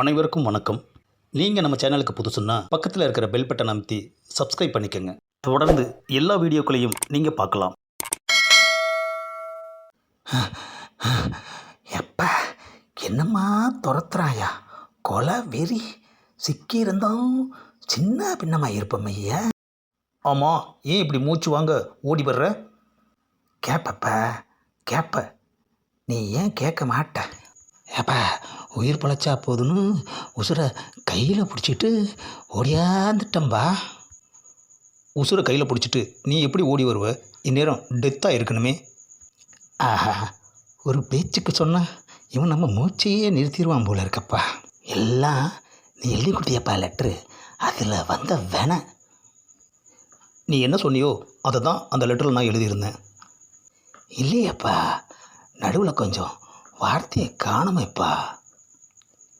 அனைவருக்கும் வணக்கம். நீங்கள் நம்ம சேனலுக்கு புதுசுன்னா பக்கத்தில் இருக்கிற பெல் பட்டன் அமைத்தி சப்ஸ்கிரைப் பண்ணிக்கோங்க. தொடர்ந்து எல்லா வீடியோக்களையும் நீங்கள் பார்க்கலாம். எப்பா? என்னம்மா துரத்துறாயா? கொலை வெறி சிக்கியிருந்தோம் சின்ன பின்னமாக இருப்போம் ஐயா. ஆமாம் ஏன் இப்படி மூச்சு வாங்க ஓடி வர்ற? கேப்பப்பா கேப்ப. நீ ஏன் கேட்க மாட்ட? ஏப்பா உயிர் பிழைச்சா போதுன்னு உசுரை கையில் பிடிச்சிட்டு ஓடியாந்துட்டம்பா. உசுரை கையில் பிடிச்சிட்டு நீ எப்படி ஓடி வருவ? இந்நேரம் டெத்தாக இருக்கணுமே. ஆஹா ஒரு பேச்சுக்கு சொன்னா இவன் நம்ம மூச்சையே நிறுத்திடுவான் போல இருக்கப்பா. எல்லாம் நீ எழுதி கொடுத்தியப்பா லெட்ரு அதில் வந்த வென. நீ என்ன சொன்னியோ அதை தான் அந்த லெட்டரில் நான் எழுதியிருந்தேன். இல்லையப்பா நடுவில் கொஞ்சம் வார்த்தையை காணுமேப்பா.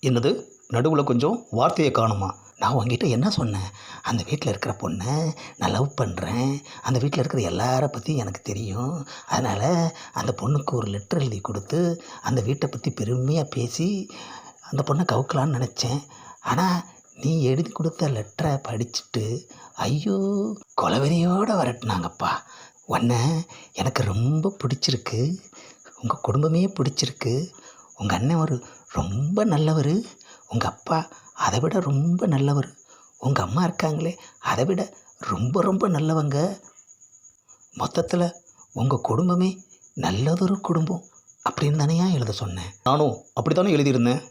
என்னது? நடுவில் கொஞ்சம் வார்த்தையை காணுமா? நான் உங்ககிட்ட என்ன சொன்னேன்? அந்த வீட்டில் இருக்கிற பொண்ணை நான் லவ் பண்ணுறேன் அந்த வீட்டில் இருக்கிற எல்லார பற்றியும் எனக்கு தெரியும். அதனால் அந்த பொண்ணுக்கு ஒரு லெட்டர் எழுதி கொடுத்து அந்த வீட்டை பற்றி பெருமையாக பேசி அந்த பொண்ணை கவுக்கலான்னு நினச்சேன். ஆனால் நீ எழுதி கொடுத்த லெட்டரை படிச்சுட்டு ஐயோ கொலவெறியோடு வரட்டினாங்கப்பா. உன்னை எனக்கு ரொம்ப பிடிச்சிருக்கு. உங்கள் குடும்பமே பிடிச்சிருக்கு. உங்கள் அண்ணன் ஒரு ரொம்ப நல்லவர். உங்கள் அப்பா அதை விட ரொம்ப நல்லவர். உங்கள் அம்மா இருக்காங்களே அதை விட ரொம்ப ரொம்ப நல்லவங்க. மொத்தத்தில் உங்கள் குடும்பமே நல்லதொரு குடும்பம் அப்படின்னு தானேயா எழுத சொன்னேன்? நானும் அப்படி தானே எழுதியிருந்தேன்.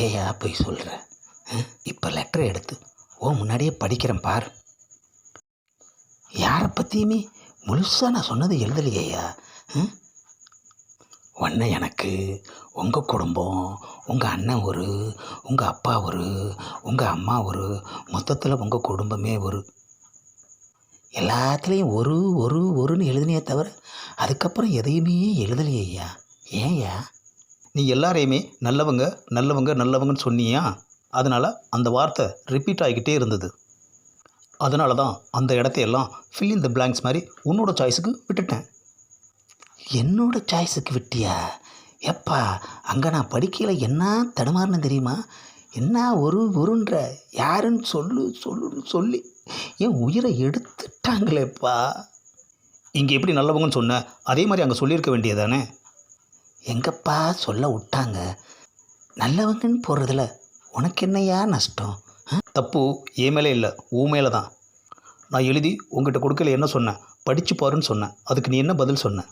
ஏயா போய் சொல்கிற இப்போ லெட்டரை எடுத்து ஓ முன்னாடியே படிக்கிறேன் பார். யாரை பற்றியுமே முழுசாக நான் சொன்னது எழுதலையா ஒன்று எனக்கு உங்கள் குடும்பம் உங்கள் அண்ணன் ஒரு உங்கள் அப்பா ஒரு உங்கள் அம்மா ஒரு மொத்தத்தில் உங்கள் குடும்பமே ஒரு. எல்லாத்துலேயும் ஒரு ஒரு ஒருன்னு எழுதினே தவிர அதுக்கப்புறம் எதையுமே எழுதலையா ஏன்யா நீ எல்லாரையுமே நல்லவங்க நல்லவங்க நல்லவங்கன்னு சொன்னியா? அதனால் அந்த வார்த்தை ரிப்பீட் ஆகிக்கிட்டே இருந்தது. அதனால தான் அந்த இடத்தையெல்லாம் ஃபில் இன் த பிளாங்க்ஸ் மாதிரி உன்னோட சாய்ஸுக்கு விட்டுட்டேன். என்னோட சாய்ஸுக்கு விட்டியா? எப்பா அங்கே நான் படிக்கையில் என்ன தடுமாறினு தெரியுமா? என்ன ஒரு ஒருன்ற யாருன்னு சொல்லு சொல்லுன்னு சொல்லி என் உயிரை எடுத்துட்டாங்களேப்பா. இங்கே எப்படி நல்லவங்கன்னு சொன்ன அதே மாதிரி அங்கே சொல்லியிருக்க வேண்டியதானே எங்கப்பா சொல்ல விட்டாங்க? நல்லவங்கன்னு போடுறதில்ல உனக்கு என்னையா நஷ்டம்? தப்பு என் மேலே இல்லை ஊ மேலே தான். நான் எழுதி உங்ககிட்ட கொடுக்கல என்ன சொன்னேன் படித்து பாருன்னு சொன்னேன் அதுக்கு நீ என்ன பதில் சொன்ன?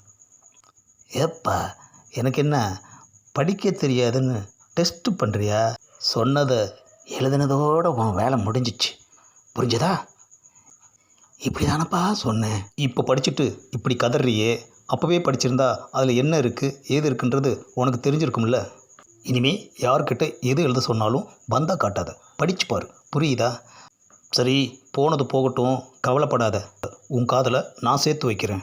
ஏப்பா எனக்கு என்ன படிக்க தெரியாதுன்னு டெஸ்ட்டு பண்ணுறியா சொன்னதை எழுதுனதோடு உன் வேலை முடிஞ்சிச்சு. புரிஞ்சதா? இப்படி தானப்பா சொன்னேன். இப்போ படிச்சுட்டு இப்படி கதறியே அப்போவே படிச்சிருந்தா அதில் என்ன இருக்குது ஏது இருக்குன்றது உனக்கு தெரிஞ்சிருக்கும்ல? இனிமே யார்கிட்ட எது எழுத சொன்னாலும் வந்தால் காட்டாத. படிச்சு பாரு புரியுதா? சரி போனது போகட்டும் கவலைப்படாத. உன் காதில் நான் சேர்த்து வைக்கிறேன்.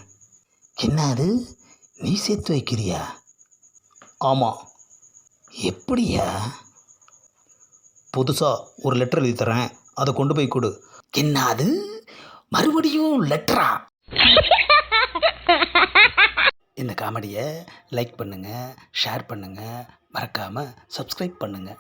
என்ன அது? நீ சேர்த்து வைக்கிறியா? ஆமாம் எப்படியா? புதுசாக ஒரு லெட்டர் எழுதி தரேன் அதை கொண்டு போய் கொடு. என்ன அது? மறுபடியும் லெட்டரா இந்த காமெடியை லைக் பண்ணுங்கள் ஷேர் பண்ணுங்கள் மறக்காமல் சப்ஸ்கிரைப் பண்ணுங்கள்